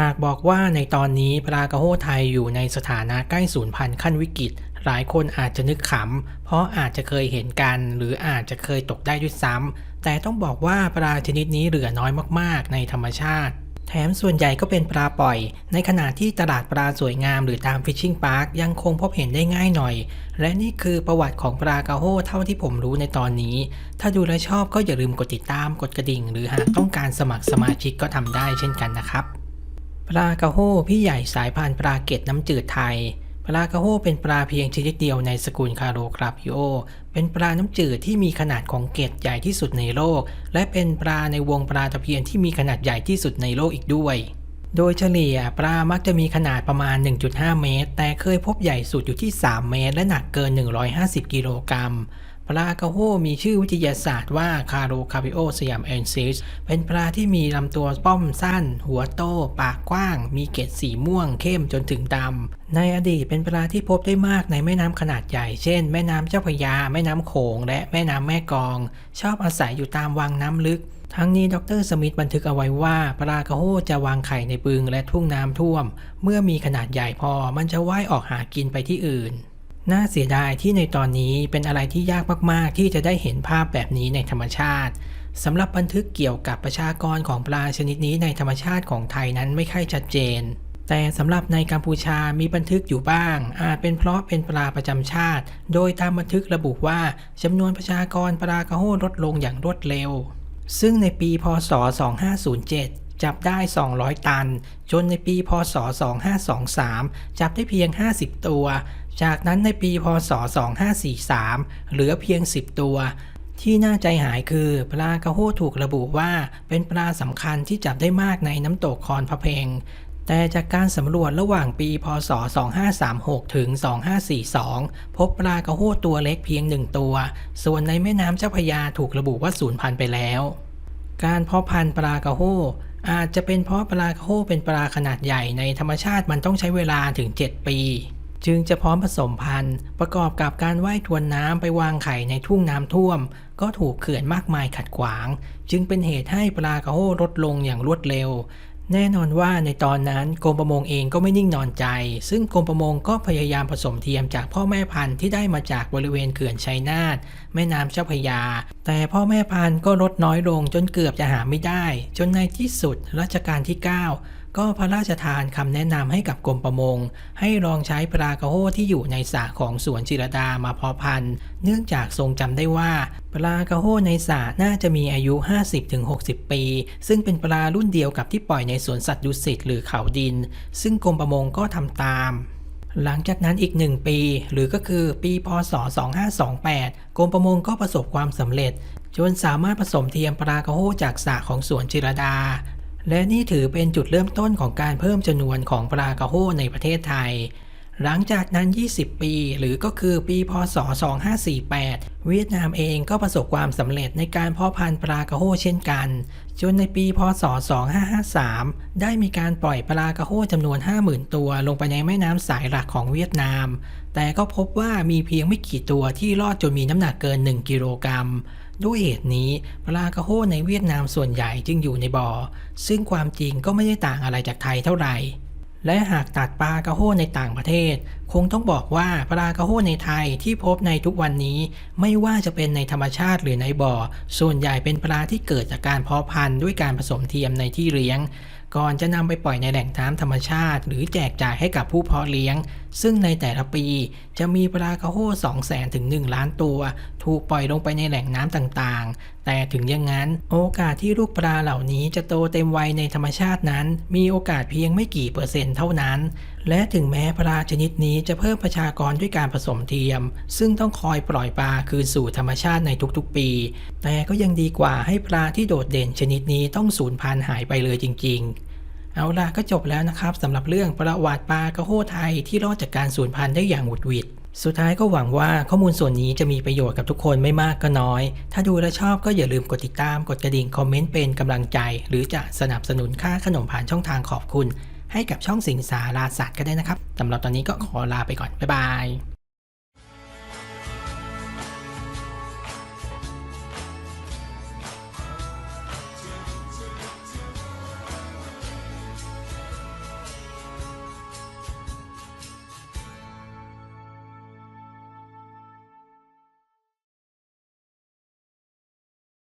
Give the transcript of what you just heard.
หากบอกว่าในตอนนี้ปลากระโฮไทยอยู่ในสถานะใกล้สูญพันธุ์ขั้นวิกฤต หลายคนอาจจะนึกขำ เพราะอาจจะเคยเห็นกัน หรืออาจจะเคยตกได้ด้วยซ้ำ แต่ต้องบอกว่าปลาชนิดนี้เหลือน้อยมากๆ ในธรรมชาติ แถมส่วนใหญ่ก็เป็นปลาปล่อย ในขณะที่ตลาดปลาสวยงามหรือตามฟิชชิงพาร์คยังคงพบเห็นได้ง่ายหน่อย และนี่คือประวัติของปลากระโฮเท่าที่ผมรู้ในตอนนี้ ถ้าดูและชอบก็อย่าลืมกดติดตามกดกระดิ่ง หรือหากต้องการสมัครสมาชิกก็ทำได้เช่นกันนะครับ ปลากระโฮพี่ใหญ่สายพันธุ์ปลาเกตน้ำจืดไทย ปลากระโฮเป็นปลาเพียงชนิดเดียวในสกุลคาโรคราฟิโอ เป็นปลาน้ำจืดที่มีขนาดของเกตใหญ่ที่สุดในโลก และเป็นปลาในวงปลาตะเพียนที่มีขนาดใหญ่ที่สุดในโลกอีกด้วย โดยเฉลี่ยปลามักจะมีขนาดประมาณ 1.5 เมตร แต่เคยพบใหญ่สุดอยู่ที่ 3 เมตร และหนักเกิน 150 กิโลกรัม ปลากระโฮมีชื่อวิทยาศาสตร์ว่าคาโรคา p ิโอสยามเอนซิสเป็นปลาที่มีลำตัวป้อมสั้น หัวโต ปากกว้าง มีเกล็ดสีม่วงเข้มจนถึงดำ ในอดีตเป็นปลาที่พบได้มากในแม่น้ำขนาดใหญ่ เช่น แม่น้ำเจ้าพระยา แม่น้ำโขง และแม่น้ำแม่กอง ชอบอาศัยอยู่ตามวังน้ำลึกทั้งนี้ดรสมิธบันทึกเอาไว้ว่าปลากระโฮจะวางไข่ในบึงและทุ่งน้ำท่วม เมื่อมีขนาดใหญ่พอมันจะว่ายออกหากินไปที่อื่น น่าเสียดายที่ในตอนนี้เป็นอะไรที่ยากมากๆ ที่จะได้เห็นภาพแบบนี้ในธรรมชาติสำหรับบันทึกเกี่ยวกับประชากรของปลาชนิดนี้ในธรรมชาติของไทยนั้นไม่ค่อยชัดเจน แต่สำหรับในกัมพูชามีบันทึกอยู่บ้าง อาจเป็นเพราะเป็นปลาประจำชาติ โดยตามบันทึกระบุว่าจำนวนประชากรปลากระโฮลดลงอย่างรวดเร็ว ซึ่งในปีพศ 2507 จับได้ 200 ตัน จนในปีพศ 2523 จับได้เพียง 50 ตัว จากนั้นในปีพศ 2543 เหลือเพียง 10 ตัวที่น่าใจหายคือปลากระโฮถูกระบุว่าเป็นปลาสำคัญที่จับได้มากในน้ำตกคอนพะเพง แต่จากการสำรวจระหว่างปีพศ 2536 ถึง 2542 พบปลากระโฮตัวเล็กเพียงหนึ่งตัว ส่วนในแม่น้ำเจ้าพยาถูกระบุว่าสูญพันธุ์ไปแล้ว การเพาะพันธุ์ปลากระโฮ อาจจะเป็นเพราะปลาคาโฮเป็นปลาขนาดใหญ่ในธรรมชาติมันต้องใช้เวลาถึง 7 ปี จึงจะพร้อมผสมพันธุ์ ประกอบกับการว่ายทวนน้ำไปวางไข่ในทุ่งน้ำท่วม ก็ถูกเขื่อนมากมายขัดขวาง จึงเป็นเหตุให้ปลากระโฮลดลงอย่างรวดเร็ว แน่นอนว่าในตอนนั้นกรมประมงเองก็ไม่นิ่งนอนใจ ซึ่งกรมประมงก็พยายามผสมเทียมจากพ่อแม่พันธุ์ที่ได้มาจากบริเวณเขื่อนชัยนาทแม่น้ำเจ้าพยา แต่พ่อแม่พันธุ์ก็ลดน้อยลงจนเกือบจะหาไม่ได้ จนในที่สุดรัชกาลที่ 9 ก็พระราชทานคำแนะนำให้กับกรมประมง ให้ลองใช้ปลากระโฮที่อยู่ในสระของสวนจิรดามาเพาะพันธุ์ เนื่องจากทรงจำได้ว่าปลากระโฮในสระน่าจะมีอายุ 50-60 ปี ซึ่งเป็นปลารุ่นเดียวกับที่ปล่อยในสวนสัตว์ดุสิตหรือเขาดิน ซึ่งกรมประมงก็ทำตามหลังจากนั้นอีกหนึ่งปี หรือก็คือปีพศ 2528 กรมประมงก็ประสบความสำเร็จ จนสามารถผสมเทียมปลากระโฮจากสระของสวนจิรดา และนี่ถือเป็นจุดเริ่มต้นของการเพิ่มจำนวนของปลากระโฮในประเทศไทย หลังจากนั้น 20 ปี หรือก็คือปี พศ 2548 เวียดนามเองก็ประสบความสำเร็จในการเพาะพันธุ์ปลากระโฮเช่นกัน จนในปี พศ 2553 ได้มีการปล่อยปลากระโฮจำนวน 50,000 ตัวลงไปในแม่น้ำสายหลักของเวียดนาม แต่ก็พบว่ามีเพียงไม่กี่ตัวที่รอดจนมีน้ำหนักเกิน 1 กิโลกรัมด้วยเหตุนี้ปลากระโฮในเวียดนามส่วนใหญ่จึงอยู่ในบ่อ ซึ่งความจริงก็ไม่ได้ต่างอะไรจากไทยเท่าไหร่ และหากตัดปลากระโฮในต่างประเทศ คงต้องบอกว่าปลากระโฮในไทยที่พบในทุกวันนี้ ไม่ว่าจะเป็นในธรรมชาติหรือในบ่อ ส่วนใหญ่เป็นปลาที่เกิดจากการเพาะพันธุ์ด้วยการผสมเทียมในที่เลี้ยง ก่อนจะนำไปปล่อยในแหล่งน้ำธรรมชาติ หรือแจกจ่ายให้กับผู้เพาะเลี้ยงซึ่งในแต่ละปีจะมีปลากระโฮ2แสนถึง 1 ล้านตัว ถูกปล่อยลงไปในแหล่งน้ำต่างๆ แต่ถึงอย่างนั้น โอกาสที่ลูกปลาเหล่านี้จะโตเต็มวัยในธรรมชาตินั้น มีโอกาสเพียงไม่กี่เปอร์เซ็นต์เท่านั้น และถึงแม้ปลาชนิดนี้จะเพิ่มประชากรด้วยการผสมเทียม ซึ่งต้องคอยปล่อยปลาคืนสู่ธรรมชาติในทุกๆปี แต่ก็ยังดีกว่าให้ปลาที่โดดเด่นชนิดนี้ต้องสูญพันธุ์หายไปเลยจริง ๆ เอาล่ะก็จบแล้วนะครับสำหรับเรื่องประวัติปลากระโฮไทยที่รอดจากการสูญพันธุ์ได้อย่างหวุดหวิดสุดท้ายก็หวังว่าข้อมูลส่วนนี้จะมีประโยชน์กับทุกคนไม่มากก็น้อย ถ้าดูและชอบก็อย่าลืมกดติดตาม กดกระดิ่ง คอมเมนต์เป็นกำลังใจ หรือจะสนับสนุนค่าขนมผ่านช่องทางขอบคุณ ให้กับช่องสิงสาราศาสตร์ก็ได้นะครับสำหรับตอนนี้ก็ขอลาไปก่อน บ๊ายบาย